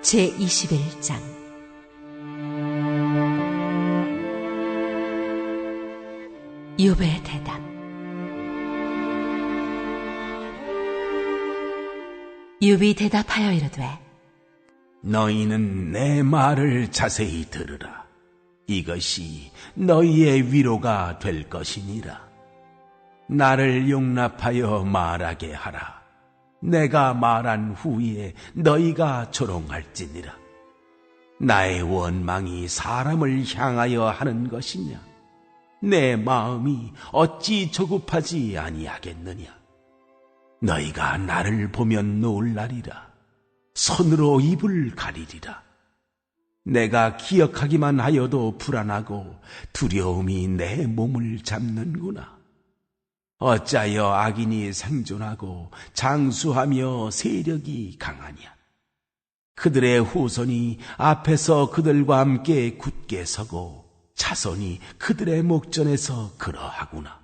제 21장 욥의 대답 욥이 대답하여 이르되 너희는 내 말을 자세히 들으라. 이것이 너희의 위로가 될 것이니라. 나를 용납하여 말하게 하라. 내가 말한 후에 너희가 조롱할지니라. 나의 원망이 사람을 향하여 하는 것이냐? 내 마음이 어찌 조급하지 아니하겠느냐? 너희가 나를 보면 놀라리라. 손으로 입을 가리리라. 내가 기억하기만 하여도 불안하고 두려움이 내 몸을 잡는구나. 어찌하여 악인이 생존하고 장수하며 세력이 강하냐? 그들의 후손이 앞에서 그들과 함께 굳게 서고 자손이 그들의 목전에서 그러하구나.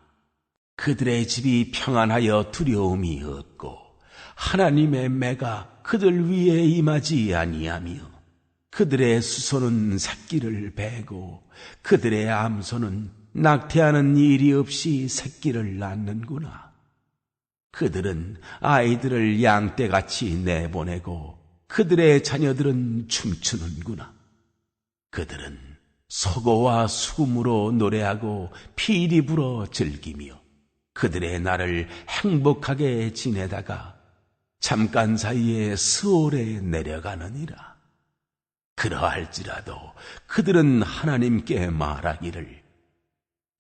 그들의 집이 평안하여 두려움이 없고 하나님의 매가 그들 위에 임하지 아니하며 그들의 수소는 새끼를 베고 그들의 암소는 낙태하는 일이 없이 새끼를 낳는구나. 그들은 아이들을 양떼같이 내보내고 그들의 자녀들은 춤추는구나. 그들은 소고와 수금으로 노래하고 피리 불어 즐기며 그들의 날을 행복하게 지내다가 잠깐 사이에 스올에 내려가느니라. 그러할지라도 그들은 하나님께 말하기를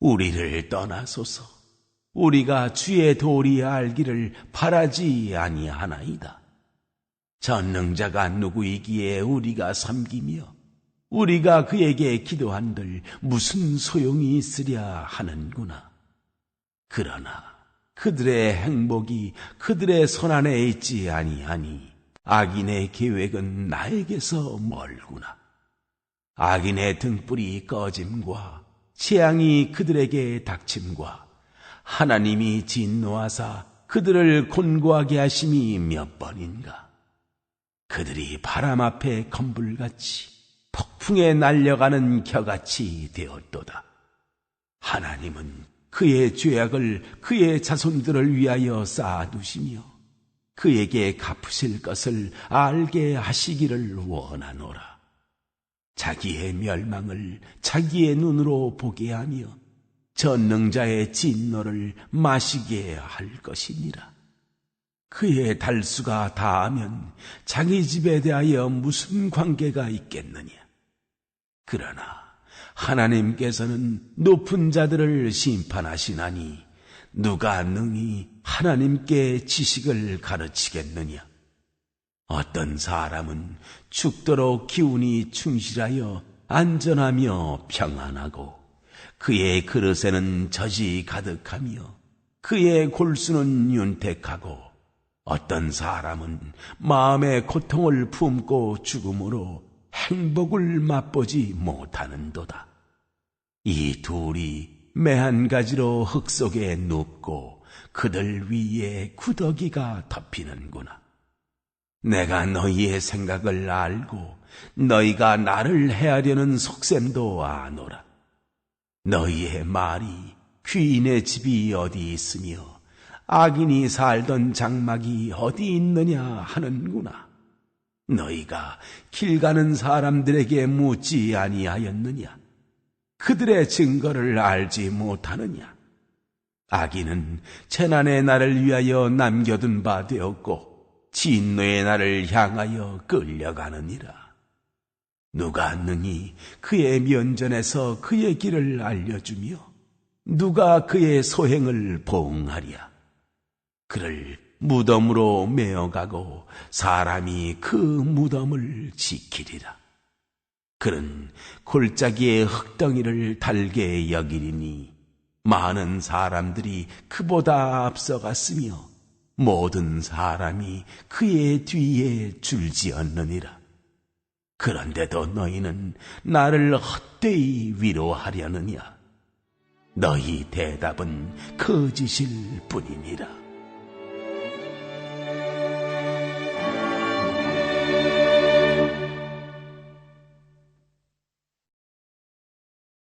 우리를 떠나소서 우리가 주의 도리 알기를 바라지 아니하나이다. 전능자가 누구이기에 우리가 섬기며 우리가 그에게 기도한들 무슨 소용이 있으랴 하는구나. 그러나 그들의 행복이 그들의 손안에 있지 아니하니 악인의 계획은 나에게서 멀구나. 악인의 등불이 꺼짐과 재앙이 그들에게 닥침과 하나님이 진노하사 그들을 곤고하게 하심이 몇 번인가. 그들이 바람 앞에 건불같이 폭풍에 날려가는 겨같이 되었도다. 하나님은 그의 죄악을 그의 자손들을 위하여 쌓아두시며 그에게 갚으실 것을 알게 하시기를 원하노라. 자기의 멸망을 자기의 눈으로 보게 하며 전능자의 진노를 마시게 할 것이니라. 그의 달수가 다하면 자기 집에 대하여 무슨 관계가 있겠느냐? 그러나 하나님께서는 높은 자들을 심판하시나니 누가 능히 하나님께 지식을 가르치겠느냐? 어떤 사람은 죽도록 기운이 충실하여 안전하며 평안하고 그의 그릇에는 젖이 가득하며 그의 골수는 윤택하고 어떤 사람은 마음의 고통을 품고 죽음으로 행복을 맛보지 못하는도다. 이 둘이 매한 가지로 흙 속에 눕고 그들 위에 구더기가 덮이는구나. 내가 너희의 생각을 알고 너희가 나를 헤아려는 속셈도 아노라. 너희의 말이 귀인의 집이 어디 있으며 악인이 살던 장막이 어디 있느냐 하는구나. 너희가 길 가는 사람들에게 묻지 아니하였느냐? 그들의 증거를 알지 못하느냐? 악인은 재난의 날을 위하여 남겨둔 바 되었고 진노의 날을 향하여 끌려가느니라. 누가 능히 그의 면전에서 그의 길을 알려주며 누가 그의 소행을 보응하랴? 그를 무덤으로 메어가고 사람이 그 무덤을 지키리라. 그는 골짜기의 흙덩이를 달게 여기리니 많은 사람들이 그보다 앞서갔으며 모든 사람이 그의 뒤에 줄지었느니라. 그런데도 너희는 나를 헛되이 위로하려느냐? 너희 대답은 거짓일 뿐이니라.